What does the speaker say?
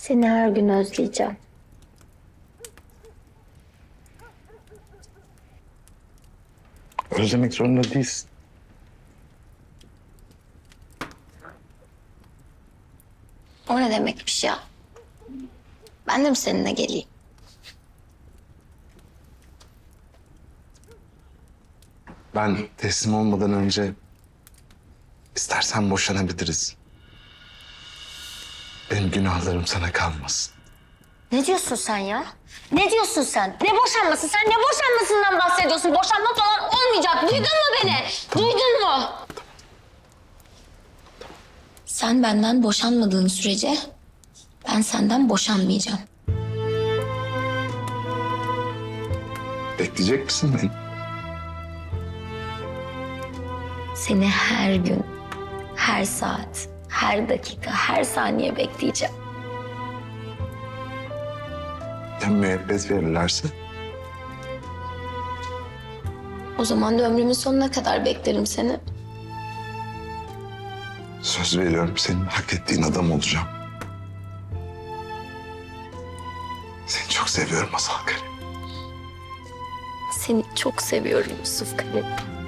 Seni her gün özleyeceğim. Özlemek zorunda değilsin. O ne demekmiş ya? Ben de mi seninle geleyim? Ben teslim olmadan önce istersen boşanabiliriz. Benim günahlarım sana kalmasın. Ne diyorsun sen ya? Ne diyorsun sen? Ne boşanması? Sen ne boşanmasından bahsediyorsun? Boşanma falan olmayacak. Duydun mu beni? Duydun mu? Sen benden boşanmadığın sürece ben senden boşanmayacağım. Bekleyecek misin beni? Seni her gün, her saat, her dakika, her saniye bekleyeceğim. Ya müebbet verirlerse? O zaman da ömrümün sonuna kadar beklerim seni. Söz veriyorum senin hak ettiğin adam olacağım. Seni çok seviyorum Masal Karim. Seni çok seviyorum Yusuf Kalem.